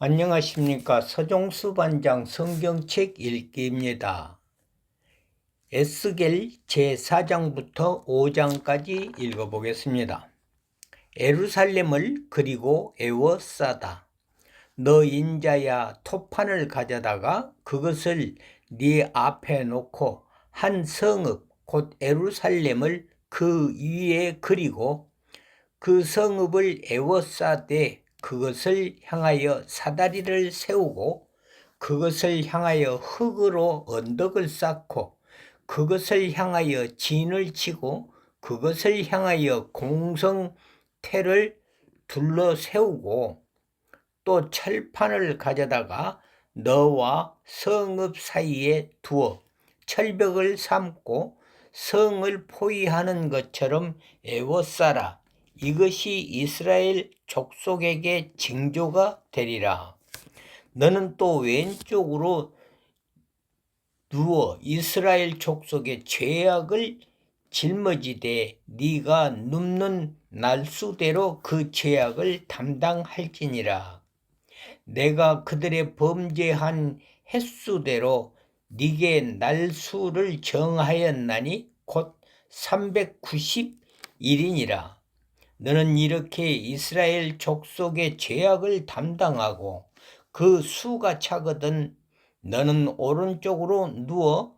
안녕하십니까 서종수 반장 성경책 읽기입니다. 에스겔 제4장부터 5장까지 읽어보겠습니다. 에루살렘을 그리고 에워싸다. 너 인자야 토판을 가져다가 그것을 네 앞에 놓고 한 성읍 곧 에루살렘을 그 위에 그리고 그 성읍을 에워싸되 그것을 향하여 사다리를 세우고 그것을 향하여 흙으로 언덕을 쌓고 그것을 향하여 진을 치고 그것을 향하여 공성태를 둘러 세우고 또 철판을 가져다가 너와 성읍 사이에 두어 철벽을 삼고 성을 포위하는 것처럼 애워싸라. 이것이 이스라엘 족속에게 징조가 되리라. 너는 또 왼쪽으로 누워 이스라엘 족속의 죄악을 짊어지되 네가 눕는 날수대로 그 죄악을 담당할지니라. 내가 그들의 범죄한 횟수대로 네게 날수를 정하였나니 곧 390일이니라. 너는 이렇게 이스라엘 족속의 죄악을 담당하고 그 수가 차거든 너는 오른쪽으로 누워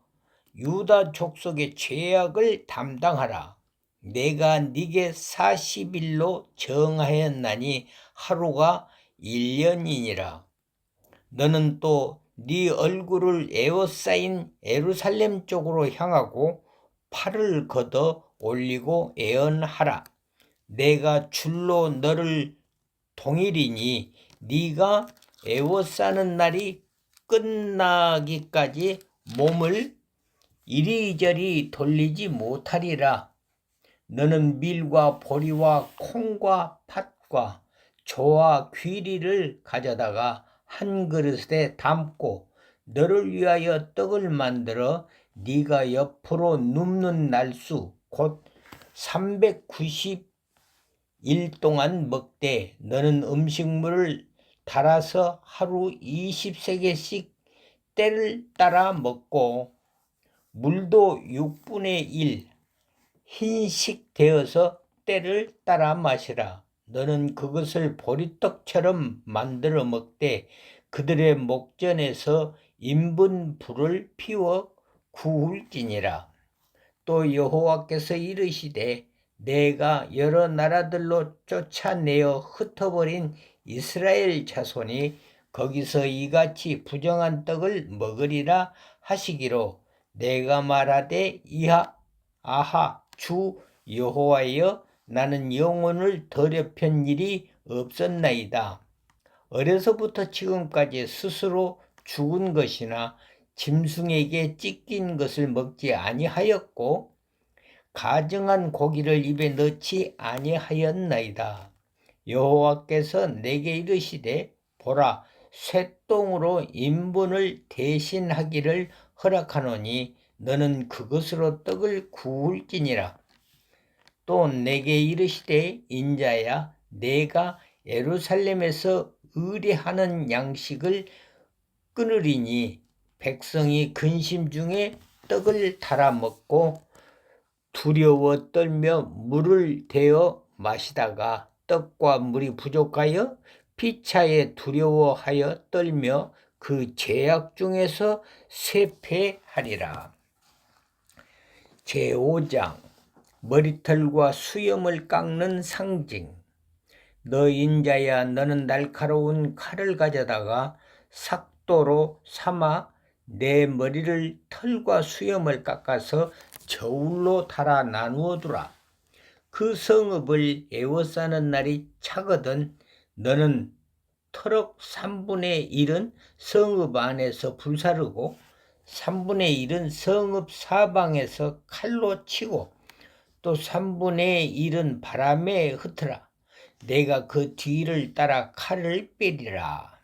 유다 족속의 죄악을 담당하라. 내가 네게 40일로 정하였나니 하루가 1년이니라. 너는 또 네 얼굴을 에워싸인 에루살렘 쪽으로 향하고 팔을 걷어 올리고 애언하라. 내가 줄로 너를 동일이니 네가 애워싸는 날이 끝나기까지 몸을 이리저리 돌리지 못하리라. 너는 밀과 보리와 콩과 팥과 조와 귀리를 가져다가 한 그릇에 담고 너를 위하여 떡을 만들어 네가 옆으로 눕는 날수 곧 390 일 동안 먹되 너는 음식물을 달아서 하루 20세계씩 때를 따라 먹고 물도 6분의 1 흰식 되어서 때를 따라 마시라. 너는 그것을 보리떡처럼 만들어 먹되 그들의 목전에서 인분 불을 피워 구울지니라. 또 여호와께서 이르시되 내가 여러 나라들로 쫓아내어 흩어버린 이스라엘 자손이 거기서 이같이 부정한 떡을 먹으리라 하시기로 내가 말하되 이하 아하 주 여호와여 나는 영혼을 더럽힌 일이 없었나이다. 어려서부터 지금까지 스스로 죽은 것이나 짐승에게 찢긴 것을 먹지 아니하였고 가정한 고기를 입에 넣지 아니하였나이다. 여호와께서 내게 이르시되 보라 쇠똥으로 인분을 대신하기를 허락하노니 너는 그것으로 떡을 구울지니라. 또 내게 이르시되 인자야 내가 예루살렘에서 의뢰하는 양식을 끊으리니 백성이 근심 중에 떡을 달아 먹고 두려워 떨며 물을 대어 마시다가 떡과 물이 부족하여 피차에 두려워하여 떨며 그 죄악 중에서 쇠폐하리라. 제5장 머리털과 수염을 깎는 상징 너 인자야 너는 날카로운 칼을 가져다가 삭도로 삼아 내 머리를 털과 수염을 깎아서 저울로 달아 나누어 두라. 그 성읍을 에워싸는 날이 차거든 너는 터럭 3분의 1은 성읍 안에서 불사르고 3분의 1은 성읍 사방에서 칼로 치고 또 3분의 1은 바람에 흩어라. 내가 그 뒤를 따라 칼을 빼리라.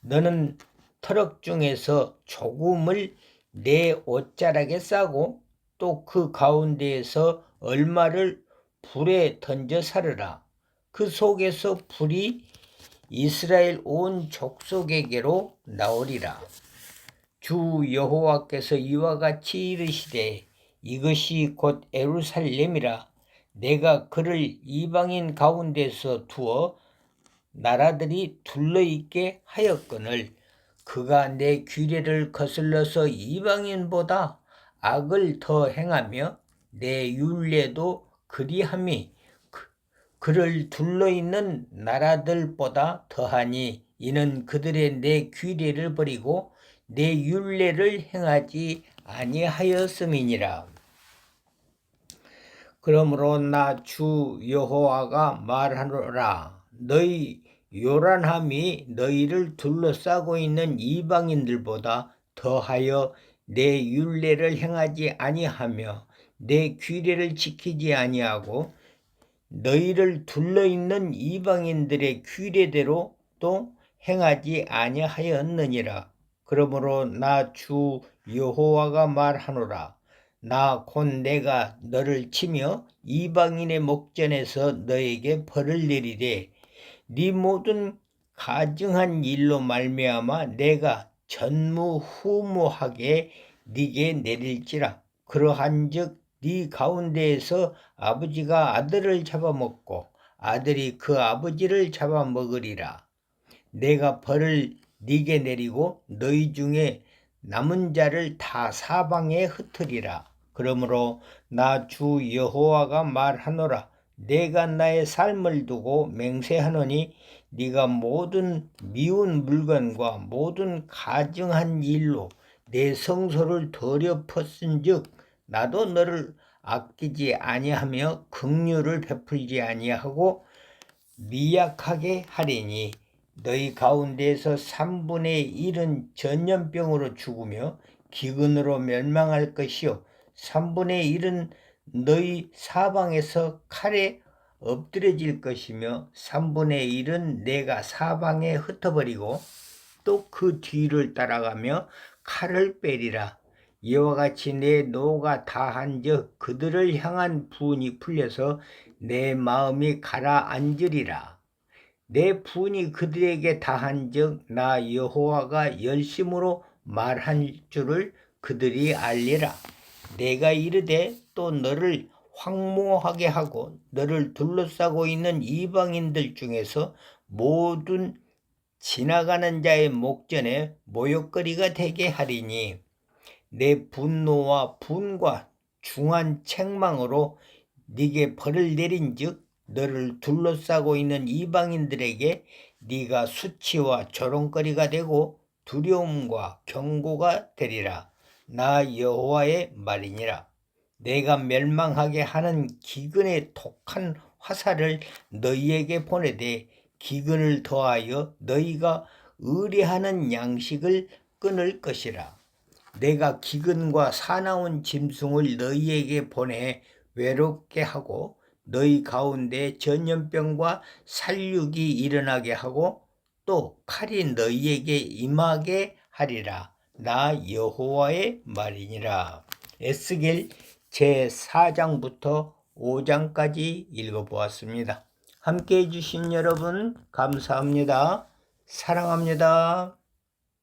너는 터럭 중에서 조금을 내 옷자락에 싸고 또 그 가운데에서 얼마를 불에 던져 사르라. 그 속에서 불이 이스라엘 온 족속에게로 나오리라. 주 여호와께서 이와 같이 이르시되 이것이 곧 에루살렘이라 내가 그를 이방인 가운데서 두어 나라들이 둘러있게 하였거늘 그가 내 규례를 거슬러서 이방인보다 악을 더 행하며 내 율례도 그리함이 그- 그를 둘러있는 나라들보다 더하니 이는 그들의 내 규례를 버리고 내 율례를 행하지 아니하였음이니라. 그러므로 나 주 여호와가 말하노라 너희 요란함이 너희를 둘러싸고 있는 이방인들보다 더하여 내 율례를 행하지 아니하며 내 규례를 지키지 아니하고 너희를 둘러 있는 이방인들의 규례대로 또 행하지 아니하였느니라. 그러므로 나 주 여호와가 말하노라. 나 곧 내가 너를 치며 이방인의 목전에서 너에게 벌을 내리되 네 모든 가증한 일로 말미암아 내가 전무후무하게 네게 내릴지라. 그러한즉 네 가운데에서 아버지가 아들을 잡아먹고 아들이 그 아버지를 잡아먹으리라. 내가 벌을 네게 내리고 너희 중에 남은 자를 다 사방에 흩으리라. 그러므로 나 주 여호와가 말하노라. 내가 나의 삶을 두고 맹세하노니 네가 모든 미운 물건과 모든 가증한 일로 내 성소를 더럽혔은즉 나도 너를 아끼지 아니하며 긍휼을 베풀지 아니하고 미약하게 하리니 너희 가운데에서 3분의 1은 전염병으로 죽으며 기근으로 멸망할 것이요. 3분의 1은 너희 사방에서 칼에 엎드려질 것이며 3분의 1은 내가 사방에 흩어버리고 또 그 뒤를 따라가며 칼을 빼리라. 이와 같이 내 노가 다한즉 그들을 향한 분이 풀려서 내 마음이 가라앉으리라. 내 분이 그들에게 다한즉 나 여호와가 열심으로 말한 줄을 그들이 알리라. 내가 이르되 또 너를 황무하게 하고 너를 둘러싸고 있는 이방인들 중에서 모든 지나가는 자의 목전에 모욕거리가 되게 하리니 내 분노와 분과 중한 책망으로 네게 벌을 내린즉 너를 둘러싸고 있는 이방인들에게 네가 수치와 조롱거리가 되고 두려움과 경고가 되리라. 나 여호와의 말이니라 내가 멸망하게 하는 기근의 독한 화살을 너희에게 보내되 기근을 더하여 너희가 의뢰하는 양식을 끊을 것이라. 내가 기근과 사나운 짐승을 너희에게 보내 외롭게 하고 너희 가운데 전염병과 살육이 일어나게 하고 또 칼이 너희에게 임하게 하리라. 나 여호와의 말이니라. 에스겔 제4장부터 5장까지 읽어보았습니다. 함께 해주신 여러분 감사합니다. 사랑합니다.